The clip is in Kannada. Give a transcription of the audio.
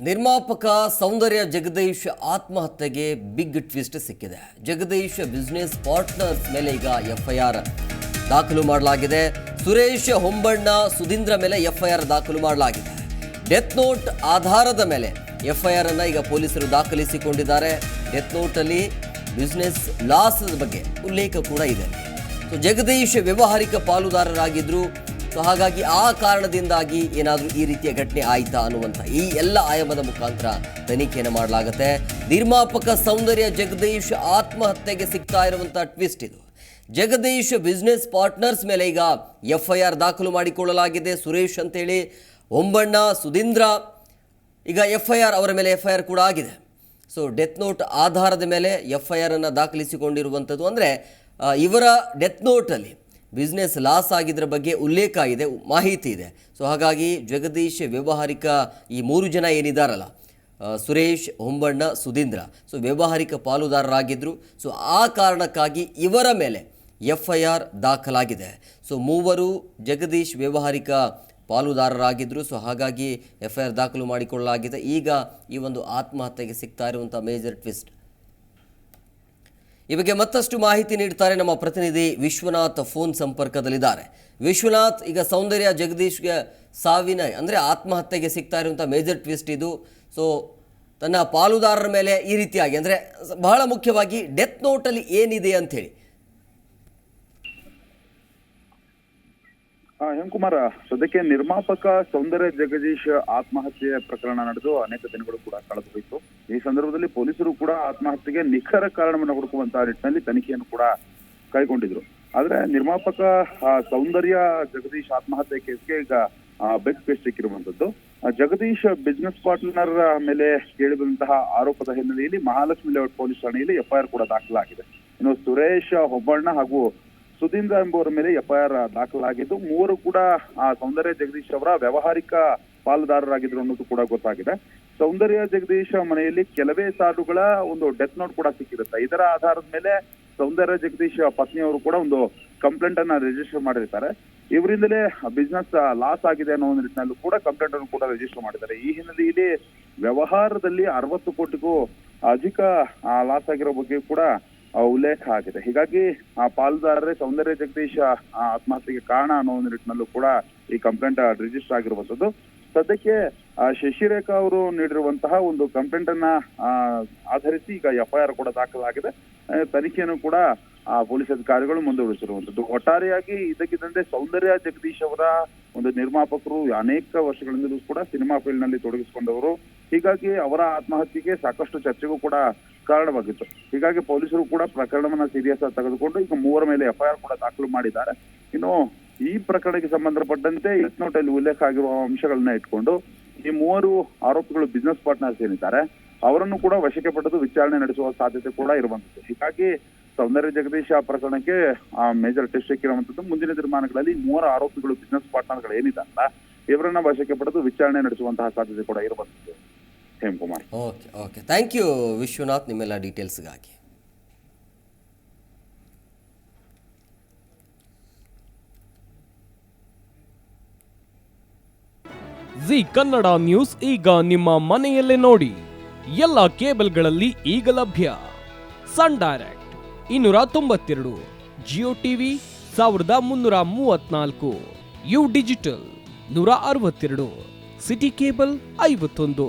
ನಿರ್ಮಾಪಕ ಸೌಂದರ್ಯ ಜಗದೀಶ್ ಆತ್ಮಹತ್ಯೆಗೆ ಬಿಗ್ ಟ್ವಿಸ್ಟ್ ಸಿಕ್ಕಿದೆ. ಜಗದೀಶ್ ಬಿಸ್ನೆಸ್ ಪಾರ್ಟ್ನರ್ಸ್ ಮೇಲೆ ಈಗ ಎಫ್ಐಆರ್ ದಾಖಲು ಮಾಡಲಾಗಿದೆ. ಸುರೇಶ್ ಹೊಂಬಣ್ಣ, ಸುಧೀಂದ್ರ ಮೇಲೆ ಎಫ್ಐಆರ್ ದಾಖಲು ಮಾಡಲಾಗಿದೆ. ಡೆತ್ ನೋಟ್ ಆಧಾರದ ಮೇಲೆ ಎಫ್ಐಆರ್ ಅನ್ನು ಈಗ ಪೊಲೀಸರು ದಾಖಲಿಸಿಕೊಂಡಿದ್ದಾರೆ. ಡೆತ್ ನೋಟಲ್ಲಿ ಬಿಸ್ನೆಸ್ ಲಾಸ್ ಬಗ್ಗೆ ಉಲ್ಲೇಖ ಕೂಡ ಇದೆ. ಸೊ ಜಗದೀಶ್ ವ್ಯವಹಾರಿಕ ಪಾಲುದಾರರಾಗಿದ್ರು. ಸೊ ಹಾಗಾಗಿ ಆ ಕಾರಣದಿಂದಾಗಿ ಏನಾದರೂ ಈ ರೀತಿಯ ಘಟನೆ ಆಯಿತಾ ಅನ್ನುವಂಥ ಈ ಎಲ್ಲ ಆಯಾಮದ ಮುಖಾಂತರ ತನಿಖೆಯನ್ನು ಮಾಡಲಾಗುತ್ತೆ. ನಿರ್ಮಾಪಕ ಸೌಂದರ್ಯ ಜಗದೀಶ್ ಆತ್ಮಹತ್ಯೆಗೆ ಸಿಗ್ತಾ ಇರುವಂಥ ಟ್ವಿಸ್ಟ್ ಇದು. ಜಗದೀಶ್ ಬಿಸ್ನೆಸ್ ಪಾರ್ಟ್ನರ್ಸ್ ಮೇಲೆ ಈಗ ಎಫ್ ಐ ಆರ್ ದಾಖಲು ಮಾಡಿಕೊಳ್ಳಲಾಗಿದೆ. ಸುರೇಶ್ ಅಂತೇಳಿ, ಒಂಬಣ್ಣ, ಸುಧೀಂದ್ರ, ಈಗ ಎಫ್ ಐ ಆರ್ ಅವರ ಮೇಲೆ ಎಫ್ ಐ ಆರ್ ಕೂಡ ಆಗಿದೆ. ಸೊ ಡೆತ್ ನೋಟ್ ಆಧಾರದ ಮೇಲೆ ಎಫ್ ಐ ಆರನ್ನು ದಾಖಲಿಸಿಕೊಂಡಿರುವಂಥದ್ದು ಅಂದರೆ ಇವರ ಡೆತ್ ನೋಟಲ್ಲಿ ಬಿಸ್ನೆಸ್ ಲಾಸ್ ಆಗಿದ್ರ ಬಗ್ಗೆ ಉಲ್ಲೇಖ ಇದೆ, ಮಾಹಿತಿ ಇದೆ. ಸೊ ಹಾಗಾಗಿ ಜಗದೀಶ್ ವ್ಯವಹಾರಿಕ ಈ ಮೂರು ಜನ ಏನಿದಾರಲ್ಲ ಸುರೇಶ್, ಹೊಂಬಣ್ಣ, ಸುಧೀಂದ್ರ. ಸೊ ವ್ಯವಹಾರಿಕ ಪಾಲುದಾರರಾಗಿದ್ದರು ಸೊ ಆ ಕಾರಣಕ್ಕಾಗಿ ಇವರ ಮೇಲೆ ಎಫ್ ಐ ಆರ್ ದಾಖಲಾಗಿದೆ. ಸೊ ಮೂವರು ಜಗದೀಶ್ ವ್ಯವಹಾರಿಕ ಪಾಲುದಾರರಾಗಿದ್ದರು ಸೊ ಹಾಗಾಗಿ ಎಫ್ ಐ ಆರ್ ದಾಖಲು ಮಾಡಿಕೊಳ್ಳಲಾಗಿದೆ. ಈಗ ಈ ಒಂದು ಆತ್ಮಹತ್ಯೆಗೆ ಸಿಗ್ತಾ ಇರುವಂಥ ಮೇಜರ್ ಟ್ವಿಸ್ಟ್ ಈ ಬಗ್ಗೆ ಮತ್ತಷ್ಟು ಮಾಹಿತಿ ನೀಡ್ತಾರೆ ನಮ್ಮ ಪ್ರತಿನಿಧಿ ವಿಶ್ವನಾಥ್ ಫೋನ್ ಸಂಪರ್ಕದಲ್ಲಿದ್ದಾರೆ. ವಿಶ್ವನಾಥ್, ಈಗ ಸೌಂದರ್ಯ ಜಗದೀಶ್ಗೆ ಸಾವಿನ, ಅಂದರೆ ಆತ್ಮಹತ್ಯೆಗೆ ಸಿಗ್ತಾ ಇರುವಂಥ ಮೇಜರ್ ಟ್ವಿಸ್ಟ್ ಇದು. ಸೊ ತನ್ನ ಪಾಲುದಾರರ ಮೇಲೆ ಈ ರೀತಿಯಾಗಿ, ಅಂದರೆ ಬಹಳ ಮುಖ್ಯವಾಗಿ ಡೆತ್ ನೋಟಲ್ಲಿ ಏನಿದೆ ಅಂಥೇಳಿ. ಆ, ಹೇಮಕುಮಾರ ಸದ್ಯಕ್ಕೆ ನಿರ್ಮಾಪಕ ಸೌಂದರ್ಯ ಜಗದೀಶ್ ಆತ್ಮಹತ್ಯೆ ಪ್ರಕರಣ ನಡೆದು ಅನೇಕ ದಿನಗಳು ಕೂಡ ಕಳೆದು ಹೋಯಿತು ಈ ಸಂದರ್ಭದಲ್ಲಿ ಪೊಲೀಸರು ಕೂಡ ಆತ್ಮಹತ್ಯೆಗೆ ನಿಖರ ಕಾರಣವನ್ನು ಹುಡುಕುವಂತಹ ನಿಟ್ಟಿನಲ್ಲಿ ತನಿಖೆಯನ್ನು ಕೂಡ ಕೈಗೊಂಡಿದ್ರು. ಆದ್ರೆ ನಿರ್ಮಾಪಕ ಸೌಂದರ್ಯ ಜಗದೀಶ್ ಆತ್ಮಹತ್ಯೆ ಕೇಸ್ಗೆ ಈಗ ಬೆಕ್ ಪೇಸ್ ಸಿಕ್ಕಿರುವಂತದ್ದು ಜಗದೀಶ್ ಬಿಸ್ನೆಸ್ ಪಾರ್ಟ್ನರ್ ಮೇಲೆ ಕೇಳಿದಂತಹ ಆರೋಪದ ಹಿನ್ನೆಲೆಯಲ್ಲಿ ಮಹಾಲಕ್ಷ್ಮಿ ಲೇಔಟ್ ಪೊಲೀಸ್ ಠಾಣೆಯಲ್ಲಿ ಎಫ್ಐಆರ್ ಕೂಡ ದಾಖಲಾಗಿದೆ. ಇನ್ನು ಸುರೇಶ್ ಹೊಬ್ಬಣ್ಣ ಹಾಗೂ ಸುಧೀಂದ್ರ ಎಂಬುವರ ಮೇಲೆ ಎಫ್ಐಆರ್ ದಾಖಲಾಗಿದ್ದು, ಮೂವರು ಕೂಡ, ಆ, ಸೌಂದರ್ಯ ಜಗದೀಶ್ ಅವರ ವ್ಯವಹಾರಿಕ ಪಾಲುದಾರರಾಗಿದ್ರು ಅನ್ನೋದು ಕೂಡ ಗೊತ್ತಾಗಿದೆ. ಸೌಂದರ್ಯ ಜಗದೀಶ್ ಮನೆಯಲ್ಲಿ ಕೆಲವೇ ಸಾಲುಗಳ ಒಂದು ಡೆತ್ ನೋಟ್ ಕೂಡ ಸಿಕ್ಕಿರುತ್ತೆ. ಇದರ ಆಧಾರದ ಮೇಲೆ ಸೌಂದರ್ಯ ಜಗದೀಶ್ ಪತ್ನಿಯವರು ಕೂಡ ಒಂದು ಕಂಪ್ಲೇಂಟ್ ಅನ್ನ ರಿಜಿಸ್ಟರ್ ಮಾಡಿರ್ತಾರೆ. ಇವರಿಂದಲೇ ಬಿಸ್ನೆಸ್ ಲಾಸ್ ಆಗಿದೆ ಅನ್ನೋ ಒಂದು ನಿಟ್ಟಿನಲ್ಲೂ ಕೂಡ ಕಂಪ್ಲೇಂಟ್ ಅನ್ನು ಕೂಡ ರಿಜಿಸ್ಟರ್ ಮಾಡಿದ್ದಾರೆ. ಈ ಹಿನ್ನೆಲೆಯಲ್ಲಿ ವ್ಯವಹಾರದಲ್ಲಿ ಅರವತ್ತು ಕೋಟಿಗೂ ಅಧಿಕ ಲಾಸ್ ಆಗಿರೋ ಬಗ್ಗೆ ಕೂಡ ಉಲ್ಲೇಖ ಆಗಿದೆ. ಹೀಗಾಗಿ ಆ ಪಾಲುದಾರರೇ ಸೌಂದರ್ಯ ಜಗದೀಶ್ ಆತ್ಮಹತ್ಯೆಗೆ ಕಾರಣ ಅನ್ನೋ ಒಂದು ನಿಟ್ಟಿನಲ್ಲೂ ಕೂಡ ಈ ಕಂಪ್ಲೇಂಟ್ ರಿಜಿಸ್ಟರ್ ಆಗಿರುವಂತದ್ದು ಸದ್ಯಕ್ಕೆ ಶಶಿರೇಖಾ ಅವರು ನೀಡಿರುವಂತಹ ಒಂದು ಕಂಪ್ಲೇಂಟ್ ಅನ್ನ ಆಧರಿಸಿ ಈಗ ಎಫ್ಐಆರ್ ಕೂಡ ದಾಖಲಾಗಿದೆ. ತನಿಖೆಯನ್ನು ಕೂಡ ಆ ಪೊಲೀಸ್ ಅಧಿಕಾರಿಗಳು ಮುಂದುವರಿಸಿರುವಂತದ್ದು ಒಟ್ಟಾರೆಯಾಗಿ ಇದಕ್ಕಿದ್ದಂತೆ ಸೌಂದರ್ಯ ಜಗದೀಶ್ ಅವರ ಒಂದು ನಿರ್ಮಾಪಕರು ಅನೇಕ ವರ್ಷಗಳಿಂದಲೂ ಕೂಡ ಸಿನಿಮಾ ಫೀಲ್ಡ್ನಲ್ಲಿ ತೊಡಗಿಸಿಕೊಂಡವರು. ಹೀಗಾಗಿ ಅವರ ಆತ್ಮಹತ್ಯೆಗೆ ಸಾಕಷ್ಟು ಚರ್ಚೆಗೂ ಕೂಡ ಕಾರಣವಾಗಿತ್ತು ಹೀಗಾಗಿ ಪೊಲೀಸರು ಕೂಡ ಪ್ರಕರಣವನ್ನ ಸೀರಿಯಸ್ ಆಗಿ ತೆಗೆದುಕೊಂಡು ಈಗ ಮೂವರ ಮೇಲೆ ಎಫ್ಐಆರ್ ಕೂಡ ದಾಖಲು ಮಾಡಿದ್ದಾರೆ. ಇನ್ನು ಈ ಪ್ರಕರಣಕ್ಕೆ ಸಂಬಂಧಪಟ್ಟಂತೆ ಎಸ್ ನೋಟ್ ಅಲ್ಲಿ ಉಲ್ಲೇಖ ಆಗಿರುವ ಅಂಶಗಳನ್ನ ಇಟ್ಕೊಂಡು ಈ ಮೂವರು ಆರೋಪಿಗಳು ಬಿಸ್ನೆಸ್ ಪಾರ್ಟ್ನರ್ಸ್ ಏನಿದ್ದಾರೆ, ಅವರನ್ನು ಕೂಡ ವಶಕ್ಕೆ ಪಡೆದು ವಿಚಾರಣೆ ನಡೆಸುವ ಸಾಧ್ಯತೆ ಕೂಡ ಇರುವಂತದ್ದು ಹೀಗಾಗಿ ಸೌಂದರ್ಯ ಜಗದೀಶ್ ಆ ಪ್ರಕರಣಕ್ಕೆ ಮೇಜರ್ ಟೆಸ್ಟ್ ಇರುವಂತದ್ದು ಮುಂದಿನ ದಿನಮಾನಗಳಲ್ಲಿ ಮೂವರ ಆರೋಪಿಗಳು ಬಿಸ್ನೆಸ್ ಪಾರ್ಟ್ನರ್ಗಳು ಏನಿದ್ದಾರಲ್ಲ ಇವರನ್ನ ವಶಕ್ಕೆ ಪಡೆದು ವಿಚಾರಣೆ ನಡೆಸುವಂತಹ ಸಾಧ್ಯತೆ ಕೂಡ ಇರುವಂತದ್ದು Hemkumar okay okay. Thank you Vishwanath ನಿಮ್ಮೆಲ್ಲ ಡೀಟೇಲ್ಸ್ಗಾಗಿ. ಜಿ ಕನ್ನಡ ನ್ಯೂಸ್ ಈಗ ನಿಮ್ಮ ಮನೆಯಲ್ಲೇ ನೋಡಿ. ಎಲ್ಲ ಕೇಬಲ್ಗಳಲ್ಲಿ ಈಗ ಲಭ್ಯ. ಸನ್ ಡೈರೆಕ್ಟ್ ಇನ್ನೂರ ತೊಂಬತ್ತೆರಡು ಜಿಯೋ ಟಿವಿ ಸಾವಿರದ ಮುನ್ನೂರ ಮೂವತ್ನಾಲ್ಕು ಯು ಡಿಜಿಟಲ್ ನೂರ ಅರವತ್ತೆರಡು ಸಿಟಿ ಕೇಬಲ್ ಐವತ್ತೊಂದು.